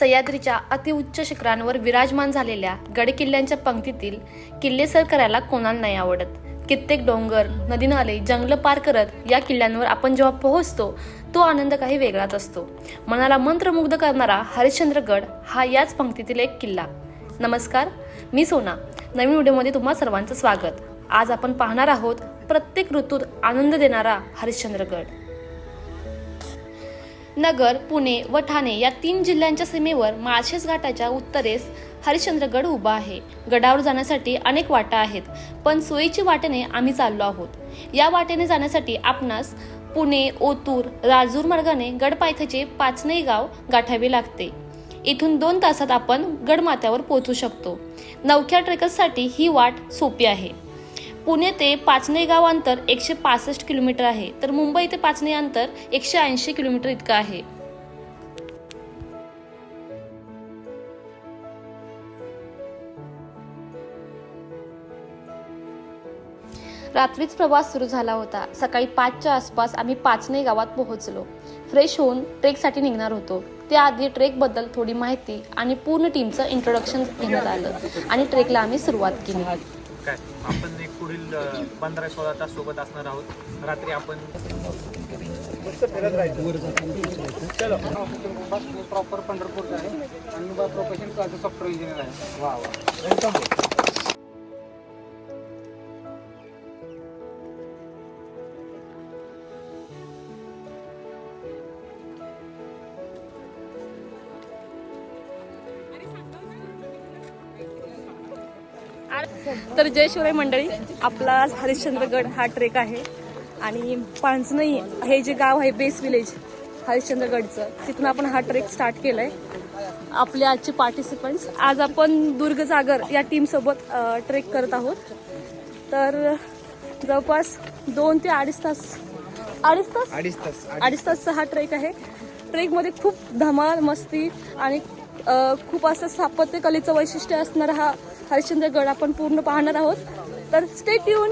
सह्याद्रीच्या अतिउच्च शिखरांवर विराजमान झालेल्या गडकिल्ल्यांच्या पंक्तीतील किल्ले सर करायला कोणाला नाही आवडत? कित्येक डोंगर नदी नाले जंगलं पार करत या किल्ल्यांवर आपण जेव्हा पोहोचतो तो आनंद काही वेगळाच असतो. मनाला मंत्रमुग्ध करणारा हरिश्चंद्रगड हा याच पंक्तीतील एक किल्ला. नमस्कार मी सोना. नवीन व्हिडिओमध्ये तुम्हा सर्वांचं स्वागत. आज आपण पाहणार आहोत प्रत्येक ऋतूत आनंद देणारा हरिश्चंद्रगड नगर पुणे व ठाणे या तीन जिल्ह्यांच्या सीमेवर माळशेज घाटाच्या उत्तरेस हरिश्चंद्रगड उभा आहे. गडावर जाण्यासाठी अनेक वाटा आहेत पण सोयीची वाटेने आम्ही चाललो आहोत. या वाटेने जाण्यासाठी आपणास पुणे ओतूर राजूर मार्गाने गडपायथ्याचे पाचनई गाव गाठावे लागते. इथून दोन तासात आपण गडमाथ्यावर पोहोचू शकतो. नवख्या ट्रेकर्ससाठी ही वाट सोपी आहे. पुणे ते पाचने गाव अंतर एकशे पासष्ट किलोमीटर आहे. तर मुंबई ते पाचने अंतर एकशे ऐंशी किलोमीटर इतकं आहे. रात्रीच प्रवास सुरू झाला होता. सकाळी पाचच्या आसपास आम्ही पाचने गावात पोहोचलो. फ्रेश होऊन ट्रेकसाठी निघणार होतो. त्याआधी ट्रेकबद्दल थोडी माहिती आणि पूर्ण टीमचं इंट्रोडक्शन घेण्यात आलं आणि ट्रेकला आम्ही सुरुवात केली. काय? आपण एक पुढील पंधरा सोळा तास सोबत असणार आहोत. रात्री आपण प्रॉपर पंढरपूरचा आहे. आणि प्रोफेशन सॉफ्टवेअर इंजिनियर आहे. वा वा. तर जय शिवराय मंडळी आपला हरिश्चंद्रगड हा ट्रेक आहे. आणि पांचनई हे जे गाव आहे बेस विलेज हरिश्चंद्रगडचं तिथून आपण हा ट्रेक स्टार्ट केलाय. आपले आजचे पार्टिसिपंट्स आज आपण दुर्गजागर या टीमसोबत ट्रेक करत आहोत. तर जवळपास दोन ते अडीच तास अडीच तास? अडीच तास अडीच तासचा हा ट्रेक आहे. ट्रेकमध्ये खूप धमाल मस्ती आणि खूप असं स्थापत्य कलेचं वैशिष्ट्य असणारा हा हरिश्चंद्रगड आपण पूर्ण पाहणार आहोत. तर स्टेट येऊन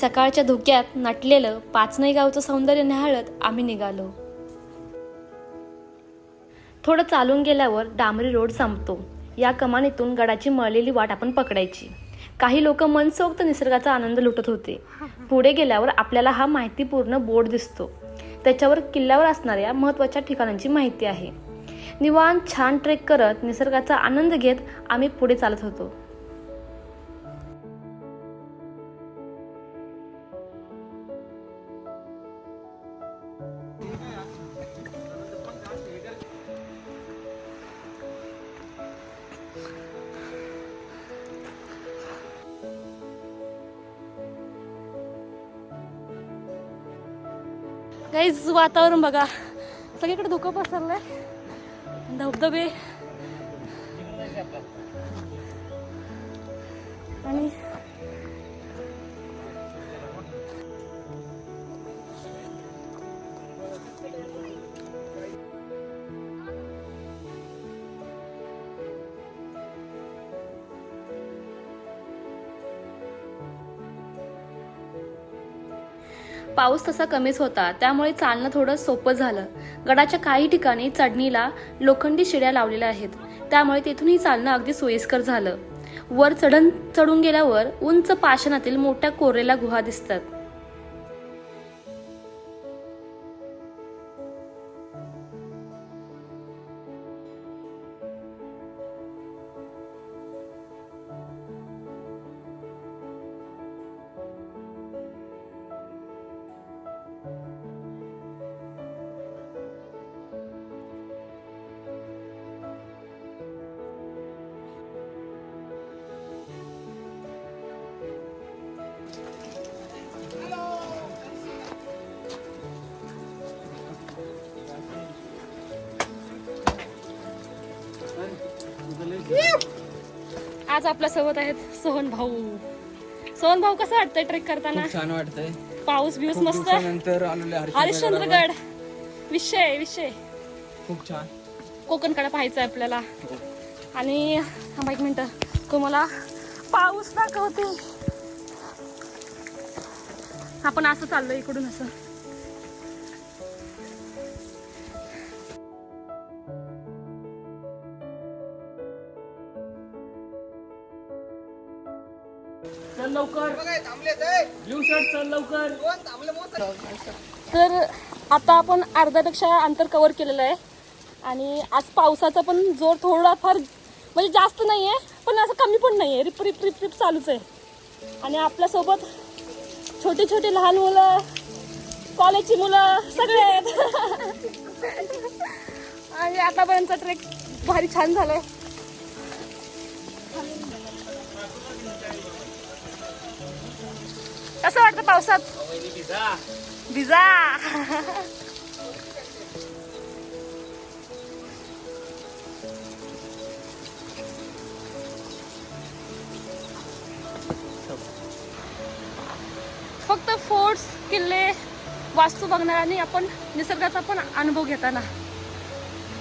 सकाळच्या धुक्यात नटलेलं पाचनई गावचं सौंदर्य न्याहाळत आम्ही निघालो. थोडं चालून गेल्यावर डांबरी रोड संपतो. या कमानीतून गडाची मळलेली वाट आपण पकडायची. काही लोक मनसोक्त निसर्गाचा आनंद लुटत होते. पुढे गेल्यावर आपल्याला हा माहितीपूर्ण बोर्ड दिसतो. त्याच्यावर किल्ल्यावर असणाऱ्या महत्त्वाच्या ठिकाणांची माहिती आहे. निवांत छान ट्रेक करत निसर्गाचा आनंद घेत आम्ही पुढे चालत होतो. काहीच वातावरण बघा. सगळीकडे धुकं पसरलंय. धबधबे पाऊस तसा कमीच होता. त्यामुळे चालणं थोडं सोपं झालं. गडाच्या काही ठिकाणी चढणीला लोखंडी शिड्या लावलेल्या आहेत. त्यामुळे तिथूनही चालणं अगदी सोयीस्कर झालं. वर चढण चढून गेल्यावर उंच पाषाणातील मोठ्या कोरेला गुहा दिसतात. आज आपल्यासोबत आहेत सोहन भाऊ. सोहन भाऊ कसं वाटतंय ट्रेक करताना? छान वाटतंय. पाऊस बिऊस मस्त? हरिश्चंद्रगड विषय विषय. खूप छान. कोकणकडे पाहायचं आहे आपल्याला. आणि थांबा एक मिनिट. तुम्हाला पाऊस दाखवते. आपण असं चाललो इकडून असं. लवकर. ब्ल्यू शर्ट चल लवकर. तर? आता आपण अर्ध्यापेक्षा अंतर कव्हर केलेलं आहे. आणि आज पावसाचा पण जोर थोडाफार म्हणजे जास्त नाही आहे पण असं कमी पण नाही आहे रिप रिप रिप रिप चालूच आहे. आणि आपल्यासोबत छोटी छोटी लहान मुलं कॉलेजची मुलं सगळे आहेत. आणि आतापर्यंतचा ट्रेक भारी छान झालाय. कसं वाटतं पावसात? भिजा. फक्त फोर्ट्स किल्ले वास्तू बघणार आणि आपण निसर्गाचा पण अनुभव घेताना.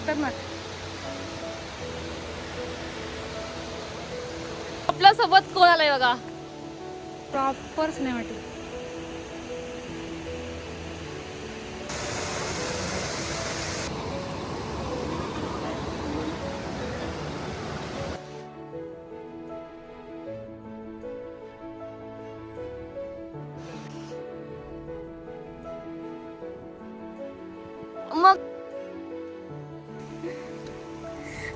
तर ना आपल्यासोबत कोण आलंय बघा? प्रॉपर सिनेमॅटिक मग?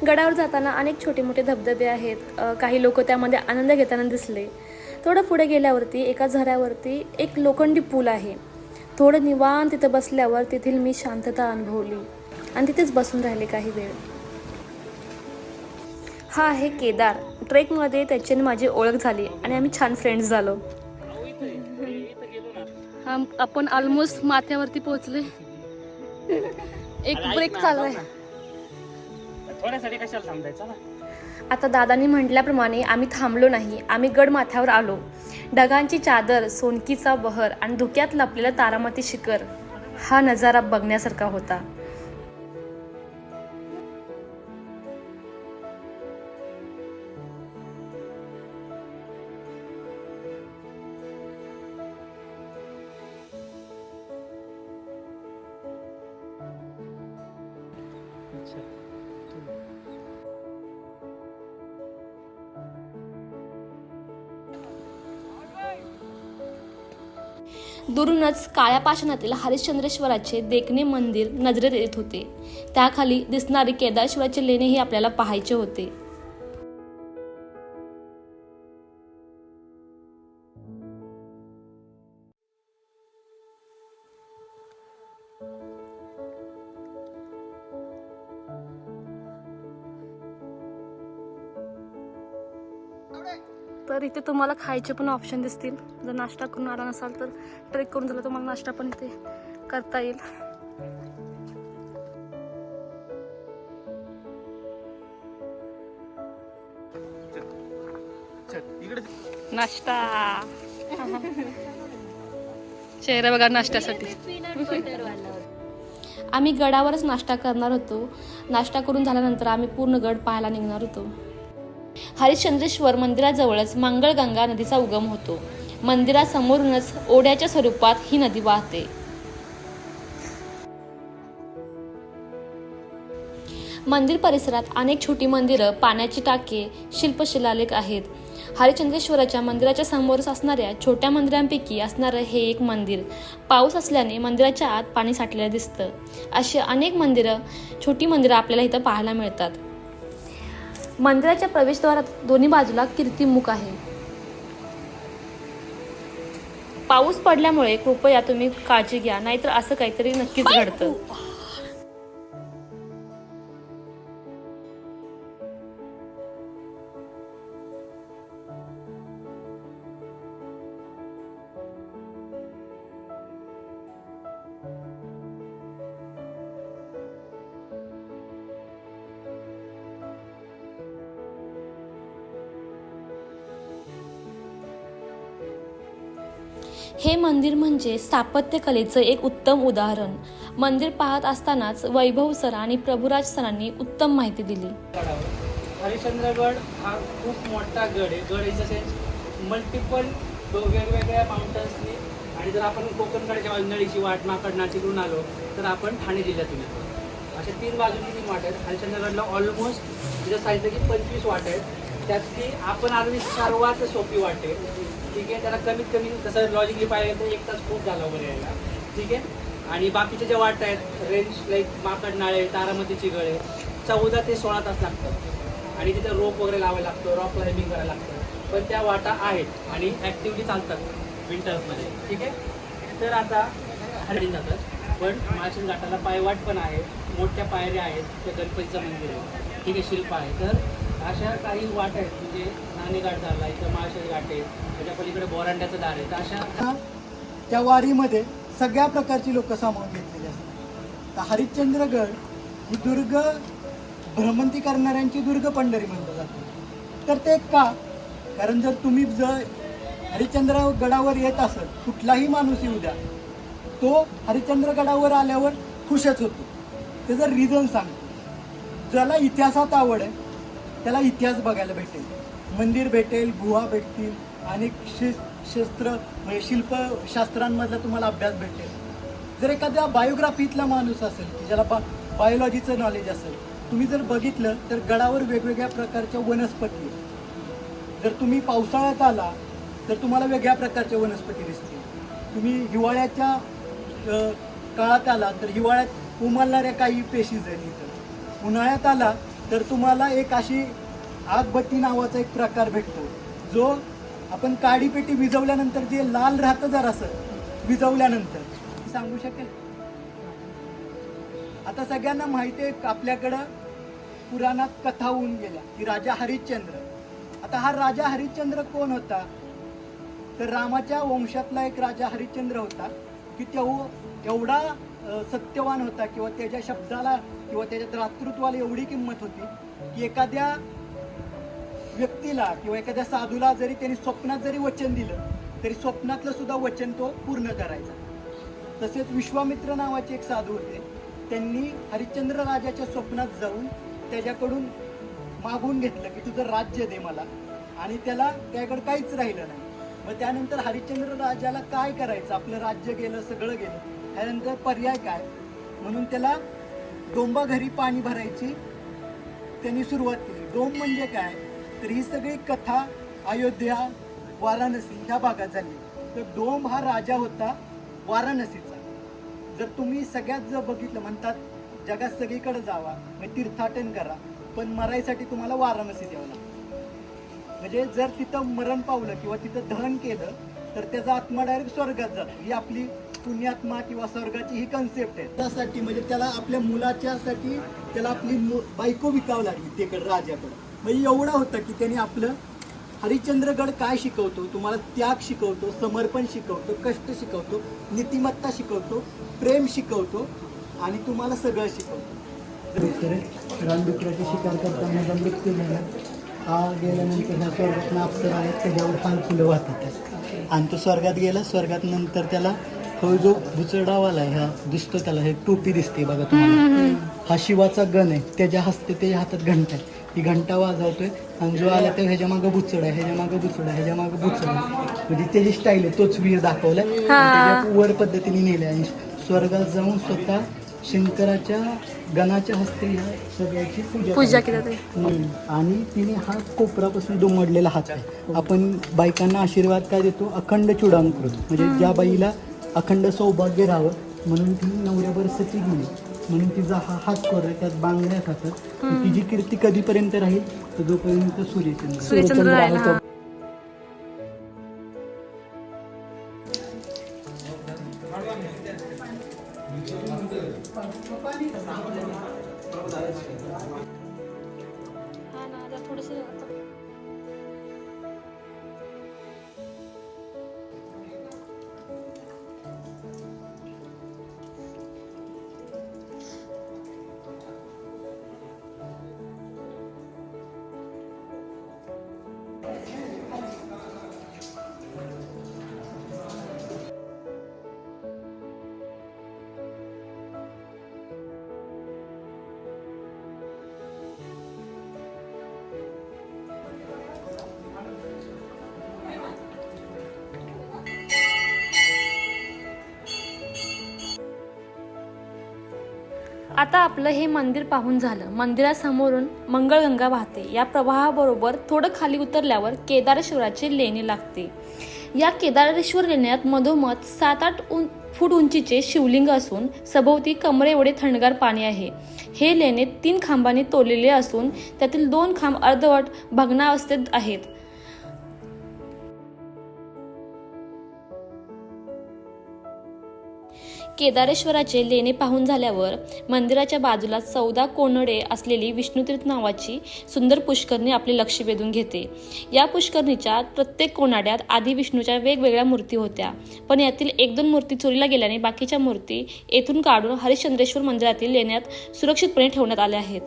गडावर जाताना अनेक छोटे मोठे धबधबे आहेत. काही लोक त्यामध्ये आनंद घेताना दिसले. थोडं पुढे गेल्यावरती एका झऱ्यावरती एक लोखंडी पूल आहे. थोडं निवांत तिथं बसल्यावर तेथील मी शांतता अनुभवली आणि तिथेच बसून राहिले काही वेळ. हा आहे केदार. ट्रेकमध्ये त्याची आणि माझी ओळख झाली आणि आम्ही छान फ्रेंड्स झालो. हा आपण ऑलमोस्ट माथ्यावरती पोहोचले एक ब्रेक चाललाय थोड्यासाठी कशाला थांबायचं ना? आता दादांनी म्हटल्याप्रमाणे आम्ही थांबलो नाही आम्ही गडमाथ्यावर आलो. ढगांची चादर सोनकीचा बहर आणि धुक्यात लपलेलं तारामती शिखर हा नजारा बघण्यासारखा होता. दुरूनच काळ्या पाषाणातील हरिश्चंद्रेश्वराचे देखणे मंदिर नजरेत येत होते. त्याखाली दिसणारे केदारेश्वराचे लेणेही आपल्याला पाहायचे होते. इथे तुम्हाला खायचे पण ऑप्शन दिसतील. जर नाश्ता करून आला नसाल तर ट्रेक करून झाला तुम्हाला नाश्ता पण इथे करता येईल. नाश्ता. चेहरा बघा नाश्त्यासाठी. आम्ही गडावरच नाश्ता करणार होतो. नाश्ता करून झाल्यानंतर आम्ही पूर्ण गड पाहायला निघणार होतो. हरिश्चंद्रेश्वर मंदिराजवळच मंगळगंगा नदीचा उगम होतो. मंदिरासमोरूनच ओढ्याच्या स्वरूपात ही नदी वाहते. मंदिर परिसरात अनेक छोटी मंदिरं पाण्याची टाके शिल्पशिलालेख आहेत. हरिचंद्रेश्वराच्या मंदिराच्या समोरच असणाऱ्या छोट्या मंदिरांपैकी असणारं हे एक मंदिर. पाऊस असल्याने मंदिराच्या आत पाणी साठलेलं दिसतं. अशी अनेक मंदिरं छोटी मंदिरं आपल्याला इथं पाहायला मिळतात. मंदिराच्या प्रवेशद्वारात दोन्ही बाजूला कीर्तिमुख आहे. पाऊस पडल्यामुळे कृपया तुम्ही काळजी घ्या नाहीतर असं काहीतरी नक्कीच घडतं. हे मंदिर म्हणजे स्थापत्यकलेचं एक उत्तम उदाहरण. मंदिर पाहत असतानाच वैभव सर आणि प्रभुराज सरांनी उत्तम माहिती दिली. हरिश्चंद्रगड हा खूप मोठा गड आहे. गड इन द सेन्स मल्टिपल वेगवेगळ्या माउंटन्सनी आणि जर आपण कोकणकडच्या अंधळीची वाट माकडना तिकडून आलो तर आपण ठाणे जिल्ह्यातून येतो. अशा तीन बाजूंनी तीन वाट आहेत हरिश्चंद्रगडला ऑलमोस्ट तिथं सांगितलं की पंचवीस वाट आहेत. त्यातली आपण आलेली सर्वात सोपी वाट आहे ठीक आहे? त्याला कमीत कमी तसं लॉजिकली पाहिजे तर एक तास खूप झाला वगैरे यायला ठीक आहे? आणि बाकीचे ज्या वाट आहेत रेंज लाईक माकड नाळे तारामतीची गळे चौदा ते सोळा तास लागतात. आणि तिथे रोप वगैरे लावायला लागतो रॉक क्लाइम्बिंग करायला लागतं. पण त्या वाटा आहेत आणि ॲक्टिव्हिटी चालतात विंटर्समध्ये ठीक आहे? तर आता हरिण जातात. पण माझ्या घाटाला पायवाट पण आहे. मोठ्या पायऱ्या आहेत. त्या गणपतीचं मंदिर आहे. ठीक आहे? शिल्प आहे. तर अशा काही वाट आहेत म्हणजे नाणे घाट झाला इथं माळशेज घाट आहे त्याच्या पलीकडे बोरांड्याचं दार आहे. तर अशा त्या वारीमध्ये सगळ्या प्रकारची लोक सामावून घेतलेली असतात. तर हरिश्चंद्रगड ही दुर्ग भ्रमंती करणाऱ्यांची दुर्ग पंढरी म्हणलं जातं. तर ते का? कारण जर तुम्ही जर हरिश्चंद्र गडावर येत असेल कुठलाही माणूस येऊ द्या तो हरिश्चंद्रगडावर आल्यावर खुशच होतो. त्याचं रिझन सांगतो. ज्याला इतिहासात आवड आहे त्याला इतिहास बघायला भेटेल. मंदिर भेटेल गुहा भेटतील अनेक शि शस्त्र म्हणजे शिल्पशास्त्रांमधला तुम्हाला अभ्यास भेटेल. जर एखाद्या बायोग्राफीतला माणूस असेल की ज्याला बा बायोलॉजीचं नॉलेज असेल तुम्ही जर बघितलं तर गडावर वेगवेगळ्या प्रकारच्या वनस्पती आहेत. जर तुम्ही पावसाळ्यात आला तर तुम्हाला वेगळ्या प्रकारच्या वनस्पती दिसतील. तुम्ही हिवाळ्याच्या काळात आला तर हिवाळ्यात उमलणाऱ्या काही पेशीज आहेत इथं. उन्हाळ्यात आला तर तुम्हाला एक अशी आगबत्ती नावाचा एक प्रकार भेटतो. जो आपण काडीपेटी विजवल्यानंतर जे लाल राहतं जरासं विजवल्यानंतर. सांगू शकेल? आता सगळ्यांना माहिती आहे आपल्याकडं पुराणात कथा होऊन गेल्या की राजा हरिश्चंद्र. आता हा राजा हरिश्चंद्र कोण होता? तर रामाच्या वंशातला एक राजा हरिश्चंद्र होता की तेव एवढा सत्यवान होता किंवा त्याच्या शब्दाला किंवा त्याच्या दातृत्वाला एवढी किंमत होती की एखाद्या व्यक्तीला किंवा एखाद्या साधूला जरी त्यांनी स्वप्नात जरी वचन दिलं तरी स्वप्नातलं सुद्धा वचन तो पूर्ण करायचा. तसेच विश्वामित्र नावाचे एक साधू होते. त्यांनी हरिश्चंद्र राजाच्या स्वप्नात जाऊन त्याच्याकडून मागून घेतलं की तुझं राज्य दे मला. आणि त्याला त्याकडे काहीच राहिलं नाही. मग त्यानंतर हरिश्चंद्र राजाला काय करायचं? आपलं राज्य गेलं सगळं गेलं. त्यानंतर पर्याय काय? म्हणून त्याला डोंबा घरी पाणी भरायची त्यांनी सुरुवात केली. डोंब म्हणजे काय? तर ही सगळी कथा अयोध्या वाराणसी ह्या भागात झाली. तर डोम हा राजा होता वाराणसीचा. जर तुम्ही सगळ्यात जर बघितलं म्हणतात जगात सगळीकडे जावा मग तीर्थाटन करा पण मरायसाठी तुम्हाला वाराणसी द्यावं लागतं. म्हणजे जर तिथं मरण पावलं किंवा तिथं दहन केलं तर त्याचा आत्मा डायरेक्ट स्वर्गात जातो. ही आपली पुण्यात्मा किंवा स्वर्गाची ही कन्सेप्ट आहे. त्यासाठी म्हणजे त्याला आपल्या मुलाच्यासाठी त्याला आपली बायको विकावं लागली तिकडं राजाकडं. म्हणजे एवढा होता की त्याने आपलं हरिश्चंद्रगड काय शिकवतो तुम्हाला त्याग शिकवतो समर्पण शिकवतो कष्ट शिकवतो नीतिमत्ता शिकवतो प्रेम शिकवतो आणि तुम्हाला सगळं शिकवतो. रानडुकराची शिकार करताना मृत्यू झाला हा गेल्यानंतर ह्या स्वर्गात अप्सर आहेत त्याच्यावर पान फुलं वाहतात. आणि तो स्वर्गात गेला स्वर्गात नंतर त्याला हो जो बुचडावाला आहे हा दिसतो त्याला हे टोपी दिसते बघा तुम्हाला. हा शिवाचा गण आहे त्याच्या हस्ते त्याच्या हातात घंटा आहे ही घंटा वाजवतोय. आणि जो आला तर ह्याच्या मागं बुचड ह्याच्या मागं बुचड ह्याच्या मागं बुचड म्हणजे त्याची स्टाईल आहे तोच वीर दाखवलाय. त्याच्या वर पद्धतीने नेले आणि स्वर्गात जाऊन स्वतः शंकराच्या गणाच्या हस्ते ह्या सगळ्याची पूजा पूजा. केली जाते. आणि तिने हा कोपरापासून दुमडलेला हात आहे. आपण बायकांना आशीर्वाद काय देतो? अखंड चुडांकृत म्हणजे ज्या बाईला अखंड सौभाग्य राहावं म्हणून ती नवऱ्यावर सती गेली म्हणून तिचा हा हात कोर त्यात बांगड्या खातात तिची कीर्ती कधीपर्यंत राहील तर जोपर्यंत सूर्यचंद्र सूर्यचंद्र राहिला, हा आता आपलं हे मंदिर पाहून झालं. मंदिरासमोरून मंगळगंगा वाहते. या प्रवाहाबरोबर थोडं खाली उतरल्यावर केदारेश्वराची लेणी लागते. या केदारेश्वर लेण्यात मधोमध सात आठ उं फूट उंचीचे शिवलिंग असून सभोवती कमरे एवढे थंडगार पाणी आहे. हे लेणे तीन खांबांनी तोडलेले असून त्यातील दोन खांब अर्धवट भग्नावस्थेत आहेत. केदारेश्वराचे लेणे पाहून झाल्यावर मंदिराच्या बाजूला चौदा कोनडे असलेली विष्णुतीर्थ नावाची सुंदर पुष्करणी आपले लक्ष वेधून घेते. या पुष्करणीच्या प्रत्येक कोनाड्यात आधी विष्णूच्या वेगवेगळ्या मूर्ती होत्या. पण यातील एक दोन मूर्ती चोरीला गेल्याने बाकीच्या मूर्ती येथून काढून हरिश्चंद्रेश्वर मंदिरातील लेण्यात सुरक्षितपणे ठेवण्यात आल्या आहेत.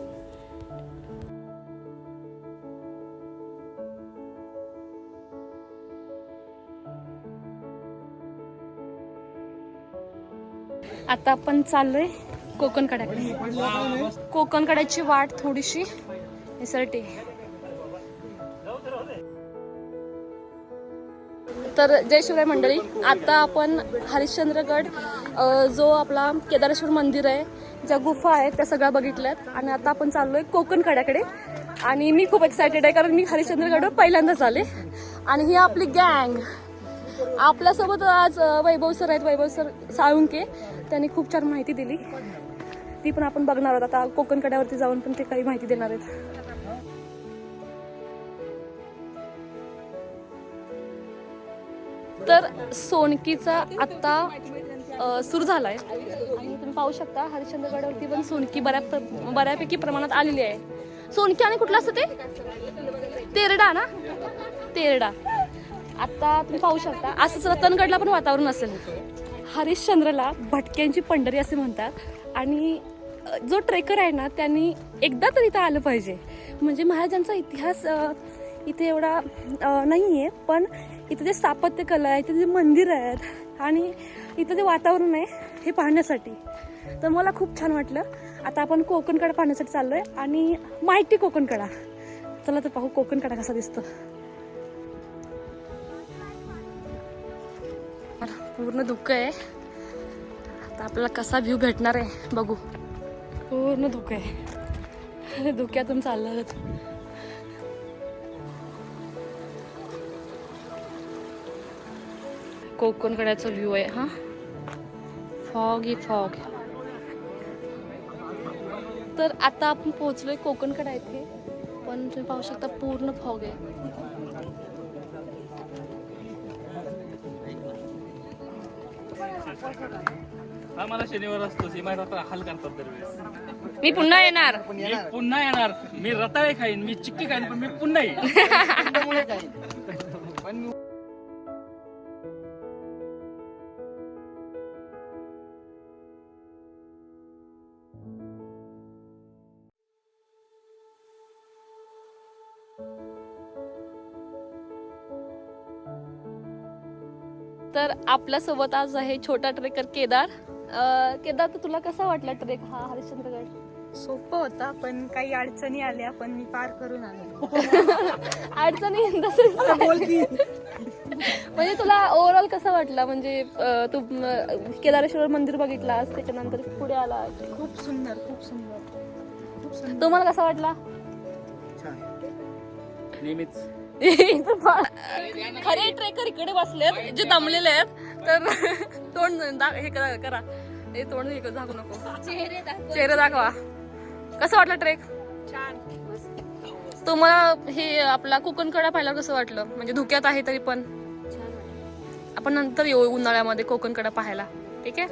आता आपण चाललोय कोकण कड्याकडे. कोकण कड्याची वाट थोडीशी निसरटी तर जय शिवराय मंडळी आता आपण हरिश्चंद्रगड जो आपला केदारेश्वर मंदिर आहे ज्या गुफा आहेत त्या सगळ्या बघितल्यात. आणि आता आपण चाललोय कोकण कड्याकडे. आणि मी खूप एक्सायटेड आहे कारण मी हरिश्चंद्रगड पहिल्यांदाच आले. आणि ही आपली गँग आपल्यासोबत आज वैभव सर आहेत. वैभव सर साळुंके. त्यांनी खूप छान माहिती दिली. ती पण आपण बघणार आहोत. आता कोकण कड्यावरती जाऊन पण ते काही माहिती देणार आहेत. तर सोनकीचा आत्ता सुरू झालाय. आहे तुम्ही पाहू शकता हरिश्चंद्रगडावरती पण सोनकी बऱ्या बऱ्यापैकी प्रमाणात आलेली आहे. सोनकी आणि कुठलं असतं ते? तेरडा ना? तेरडा. आता तुम्ही पाहू शकता असंच रतनगडला पण वातावरण असेल. हरिश्चंद्रला भटक्यांची पंढरी असे म्हणतात. आणि जो ट्रेकर आहे ना त्यांनी एकदा तरी इथं आलं पाहिजे. म्हणजे महाराजांचा इतिहास इथे एवढा नाही आहे पण इथं जे स्थापत्यकला आहे इथे जे मंदिर आहेत आणि इथं जे वातावरण आहे हे पाहण्यासाठी. तर मला खूप छान वाटलं. आता आपण कोकणकडा पाहण्यासाठी चाललो आहे आणि माहिती कोकणकडा. चला तर पाहू कोकणकडा कसा दिसतो. पूर्ण धुकं आहे. आता आपल्याला कसा व्ह्यू भेटणार आहे बघू. पूर्ण धुकं आहे. धुक्यातून चाललं कोकण कोकणकड्याचा व्ह्यू आहे हा. फॉग ही फॉग तर आता आपण पोहोचलोय कोकणकडा इथे. पण तुम्ही पाहू शकता पूर्ण फॉग आहे. हा मला शनिवार असतो. सीमा रताळा हाल करतात दरवेळेस. मी पुन्हा येणार. मी पुन्हा येणार. मी रताळे खाईन मी चिक्की खाईन पण मी पुन्हा येईन. आपल्यासोबत आज आहे छोटा ट्रेकर केदार. अं, केदार तर तुला कसा वाटला ट्रेक हा हरिश्चंद्रगड? सोपं होता पण काही अडचणी आल्या पण मी पार करून आलो. अडचणी तसेच म्हणजे तुला ओव्हरऑल कसा वाटला? म्हणजे अं, तू अं, केदारेश्वर मंदिर बघितलास त्याच्यानंतर पुढे आला. खूप सुंदर खूप सुंदर. खूप सुंदर. तुम्हाला कसा वाटला? नेहमीच. इथं पहा. खरे ट्रेकर इकडे बसलेत जे दमलेले आहेत तर तोंड हे करा करा. हे तोंड हे दाखवू नको. चेहरे दाखवा. कसं वाटलं ट्रेक? तुम्हाला हे आपला कोकणकडा पाहिल्यावर कसं वाटलं? म्हणजे धुक्यात आहे तरी पण. आपण नंतर येऊ उन्हाळ्यामध्ये कोकणकडा पाहायला. ठीक आहे?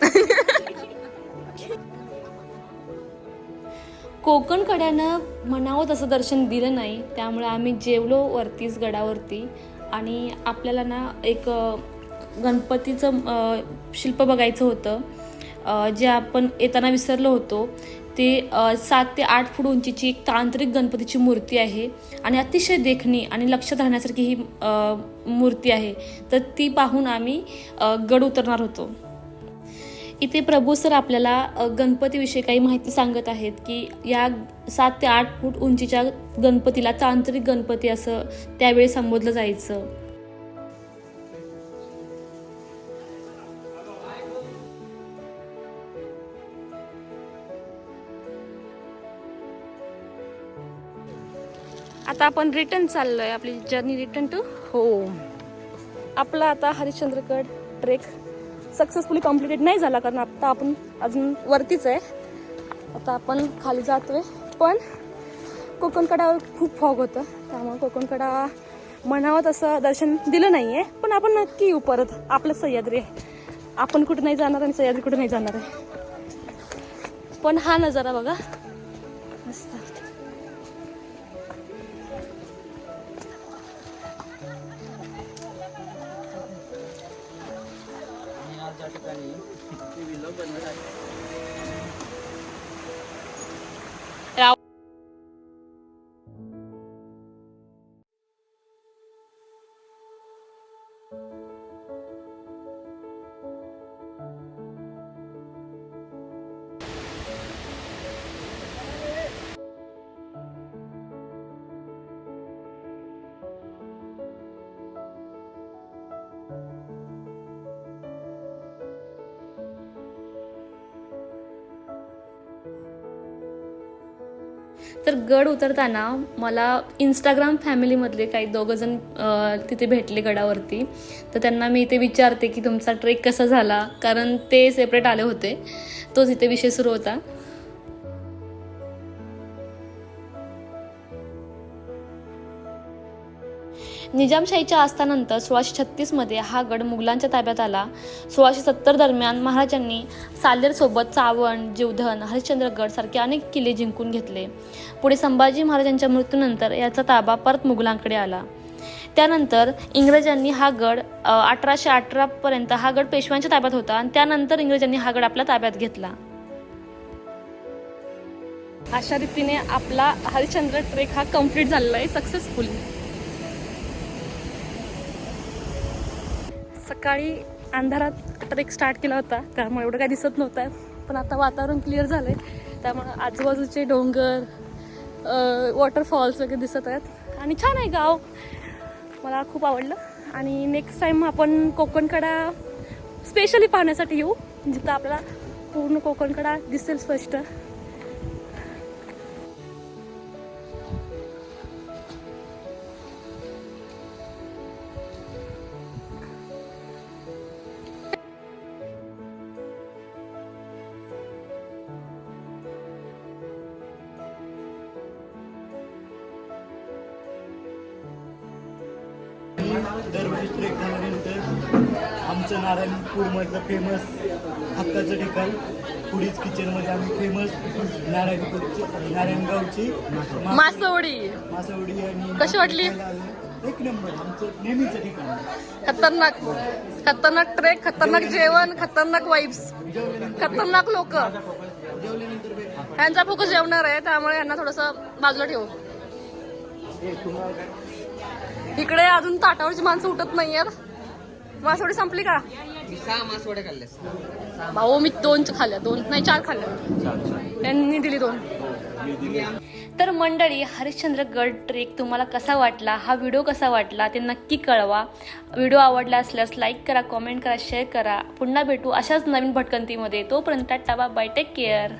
कोकण कड्यानं म्हणावं तसं दर्शन दिलं नाही त्यामुळे आम्ही जेवलो वरतीच गडावरती. आणि आपल्याला ना एक गणपतीचं शिल्प बघायचं होतं. जे आपण येताना विसरलो होतो ते सात ते आठ फूट उंचीची एक तांत्रिक गणपतीची मूर्ती आहे. आणि अतिशय देखणी आणि लक्षात राहण्यासारखी ही मूर्ती आहे. तर ती पाहून आम्ही गड उतरणार होतो. इथे प्रभू सर आपल्याला गणपतीविषयी काही माहिती सांगत आहेत की या सात ते आठ फूट उंचीच्या गणपतीला तांत्रिक गणपती असं त्यावेळी संबोधलं जायचं. आता आपण रिटर्न चाललोय आपली जर्नी रिटर्न टू होम आपला आता हरिश्चंद्रगड ट्रेक सक्सेसफुली कम्प्लिटेड नाही झाला कारण आता आपण अजून वरतीच आहे. आता आपण खाली जातोय. पण कोकणकडा खूप फॉग होतं. त्यामुळे कोकणकडा म्हणावं तसं दर्शन दिलं नाही आहे पण आपण नक्की येऊ परत. आपलं सह्याद्री आहे. आपण कुठं नाही जाणार आणि सह्याद्री कुठं नाही जाणार आहे. पण हा नजारा बघा. मस्त. आणि आज ज्या ठिकाणी तर गड उतरताना मला इंस्टाग्राम फॅमिलीमधले काही दोघंजण तिथे भेटले गडावरती. तर त्यांना मी इथे विचारते की तुमचा ट्रेक कसा झाला? कारण ते सेपरेट आले होते. तोच इथे विषय सुरू होता. निजामशाहीच्या आस्थानंतर सोळाशे छत्तीसमध्ये हा गड मुघलांच्या ताब्यात आला. सोळाशे सत्तर दरम्यान महाराजांनी सालेरसोबत चावण जीवधन हरिश्चंद्रगड सारखे अनेक किल्ले जिंकून घेतले. पुढे संभाजी महाराजांच्या मृत्यूनंतर याचा ताबा परत मुघलांकडे आला. त्यानंतर इंग्रजांनी हा गड अठराशे अठरापर्यंत हा गड पेशव्यांच्या ताब्यात होता आणि त्यानंतर इंग्रजांनी हा गड आपल्या ताब्यात घेतला. अशा रीतीने आपला हरिश्चंद्र ट्रेक हा कंप्लीट झालेला आहे सक्सेसफुली. सकाळी अंधारात ट्रेक स्टार्ट केला होता. त्यामुळे एवढं काही दिसत नव्हतं. पण आता वातावरण क्लिअर झालं आहे त्यामुळं आजूबाजूचे डोंगर वॉटरफॉल्स वगैरे दिसत आहेत. आणि छान आहे गाव. मला खूप आवडलं. आणि नेक्स्ट टाईम आपण कोकणकडा स्पेशली पाहण्यासाठी येऊ. जिथं आपल्याला पूर्ण कोकणकडा दिसेल स्पष्ट. नारायणपूरमधलं फेमस हक्काचं ठिकाण पुढीच किचनमध्ये आम्ही फेमस नारायणपूरची नारायणगावची मासवडी. मासवडी. आणि कशी वाटली? एक नंबर आमचं नेहमीचं ठिकाण. खतरनाक खतरनाक ट्रेक खतरनाक जेवण खतरनाक वाईब्स खतरनाक लोक. जेवल्यानंतर ह्यांचा फोकस जेवणार आहे त्यामुळे यांना थोडस बाजूला ठेवू. इकडे अजून ताटावरची माणसं उठत नाहीयेत. मासवडी संपली का? सहा मासवड्या खाल्ल्यास भाऊ मी दोन खाल्ल्या. दोन नाही चार खाल्ल्या. त्यांनी दिली दोन. तर मंडळी हरिश्चंद्रगड ट्रेक तुम्हाला कसा वाटला? हा व्हिडिओ कसा वाटला? ते नक्की कळवा. व्हिडिओ आवडला असल्यास लाईक करा कमेंट करा शेअर करा. पुन्हा भेटू अशाच नवीन भटकंतीमध्ये. तोपर्यंत टाटा बाय टेक केअर